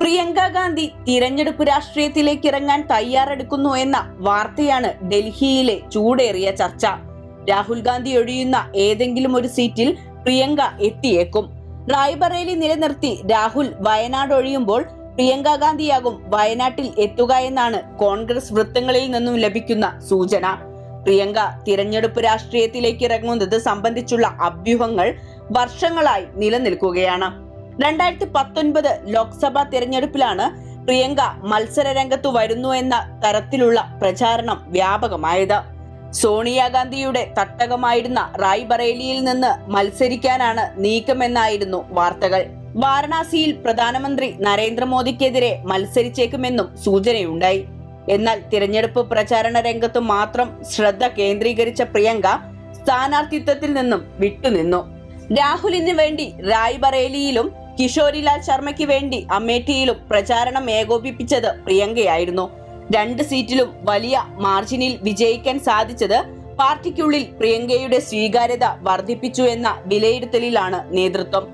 പ്രിയങ്ക ഗാന്ധി തിരഞ്ഞെടുപ്പ് രാഷ്ട്രീയത്തിലേക്ക് ഇറങ്ങാൻ തയ്യാറെടുക്കുന്നു എന്ന വാർത്തയാണ് ഡൽഹിയിലെ ചൂടേറിയ ചർച്ച. രാഹുൽ ഗാന്ധി ഒഴിയുന്ന ഏതെങ്കിലും ഒരു സീറ്റിൽ പ്രിയങ്ക എത്തിയേക്കും. റായ്ബറേലി നിലനിർത്തി രാഹുൽ വയനാട് ഒഴിയുമ്പോൾ പ്രിയങ്ക ഗാന്ധിയാകും വയനാട്ടിൽ എത്തുക എന്നാണ് കോൺഗ്രസ് വൃത്തങ്ങളിൽ നിന്നും ലഭിക്കുന്ന സൂചന. പ്രിയങ്ക തിരഞ്ഞെടുപ്പ് രാഷ്ട്രീയത്തിലേക്ക് ഇറങ്ങുന്നത് സംബന്ധിച്ചുള്ള അഭ്യൂഹങ്ങൾ വർഷങ്ങളായി നിലനിൽക്കുകയാണ്. രണ്ടായിരത്തി പത്തൊൻപത് ലോക്സഭാ തിരഞ്ഞെടുപ്പിലാണ് പ്രിയങ്ക മത്സര രംഗത്തു വരുന്നു എന്ന തരത്തിലുള്ള പ്രചാരണം വ്യാപകമായത്. സോണിയാഗാന്ധിയുടെ തട്ടകമായിരുന്ന റായ്ബറേലിയിൽ നിന്ന് മത്സരിക്കാനാണ് നീക്കമെന്നായിരുന്നു വാർത്തകൾ. വാരണാസിയിൽ പ്രധാനമന്ത്രി നരേന്ദ്രമോദിക്കെതിരെ മത്സരിച്ചേക്കുമെന്നും സൂചനയുണ്ടായി. എന്നാൽ തിരഞ്ഞെടുപ്പ് പ്രചാരണ രംഗത്തു മാത്രം ശ്രദ്ധ കേന്ദ്രീകരിച്ച പ്രിയങ്ക സ്ഥാനാർത്ഥിത്വത്തിൽ നിന്നും വിട്ടുനിന്നു. രാഹുലിന് വേണ്ടി റായ്ബറേലിയിലും കിഷോരിലാൽ ശർമ്മയ്ക്ക് വേണ്ടി അമേഠിയിലും പ്രചാരണം ഏകോപിപ്പിച്ചത് പ്രിയങ്കയായിരുന്നു. രണ്ട് സീറ്റിലും വലിയ മാർജിനിൽ വിജയിക്കാൻ സാധിച്ചത് പാർട്ടിക്കുള്ളിൽ പ്രിയങ്കയുടെ സ്വീകാര്യത വർദ്ധിപ്പിച്ചു എന്ന വിലയിരുത്തലിലാണ് നേതൃത്വം.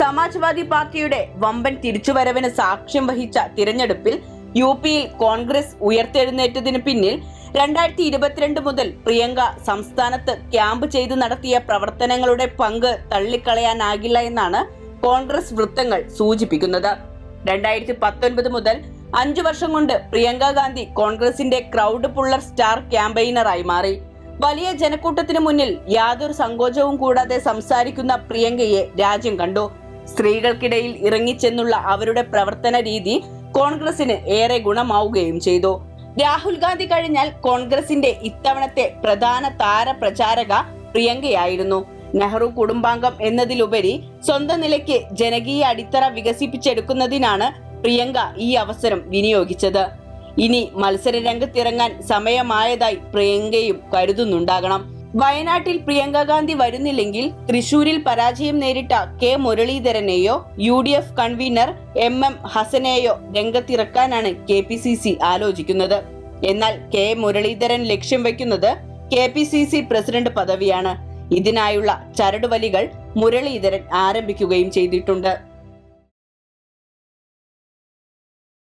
സമാജ്വാദി പാർട്ടിയുടെ വമ്പൻ തിരിച്ചുവരവിന് സാക്ഷ്യം വഹിച്ച തിരഞ്ഞെടുപ്പിൽ യു പിയിൽ കോൺഗ്രസ് ഉയർത്തെഴുന്നേറ്റതിന് പിന്നിൽ രണ്ടായിരത്തി ഇരുപത്തിരണ്ട് മുതൽ പ്രിയങ്ക സംസ്ഥാനത്ത് ക്യാമ്പ് ചെയ്ത് നടത്തിയ പ്രവർത്തനങ്ങളുടെ പങ്ക് തള്ളിക്കളയാനാകില്ല എന്നാണ് കോൺഗ്രസ് വൃത്തങ്ങൾ സൂചിപ്പിക്കുന്നത്. രണ്ടായിരത്തി പത്തൊൻപത് മുതൽ അഞ്ചു വർഷം കൊണ്ട് പ്രിയങ്ക ഗാന്ധി കോൺഗ്രസിന്റെ ക്രൗഡ് പുള്ളർ സ്റ്റാർ ക്യാമ്പയിനറായി മാറി. വലിയ ജനക്കൂട്ടത്തിന് മുന്നിൽ യാതൊരു സങ്കോചവും കൂടാതെ സംസാരിക്കുന്ന പ്രിയങ്കയെ രാജ്യം കണ്ടു. സ്ത്രീകൾക്കിടയിൽ ഇറങ്ങിച്ചെന്നുള്ള അവരുടെ പ്രവർത്തന രീതി കോൺഗ്രസിന് ഏറെ ഗുണമാവുകയും ചെയ്തു. രാഹുൽ ഗാന്ധി കഴിഞ്ഞാൽ കോൺഗ്രസിന്റെ ഇത്തവണത്തെ പ്രധാന താര പ്രചാരക പ്രിയങ്കയായിരുന്നു. നെഹ്റു കുടുംബാംഗം എന്നതിലുപരി സ്വന്തം നിലയ്ക്ക് ജനകീയ അടിത്തറ വികസിപ്പിച്ചെടുക്കുന്നതിനാണ് പ്രിയങ്ക ഈ അവസരം വിനിയോഗിച്ചത്. ഇനി മത്സര രംഗത്തിറങ്ങാൻ സമയമായതായി പ്രിയങ്കയും കരുതുന്നുണ്ടാകണം. വയനാട്ടിൽ പ്രിയങ്ക ഗാന്ധി വരുന്നില്ലെങ്കിൽ തൃശൂരിൽ പരാജയം നേരിട്ട K മുരളീധരനെയോ U D F convenor M M ഹസനെയോ രംഗത്തിറക്കാനാണ് കെ പി സി സി ആലോചിക്കുന്നത്. എന്നാൽ കെ മുരളീധരൻ ലക്ഷ്യം വെക്കുന്നത് K P C C president പദവിയാണ്. ഇതിനായുള്ള ചരടുവലികൾ മുരളീധരൻ ആരംഭിക്കുകയും ചെയ്തിട്ടുണ്ട്.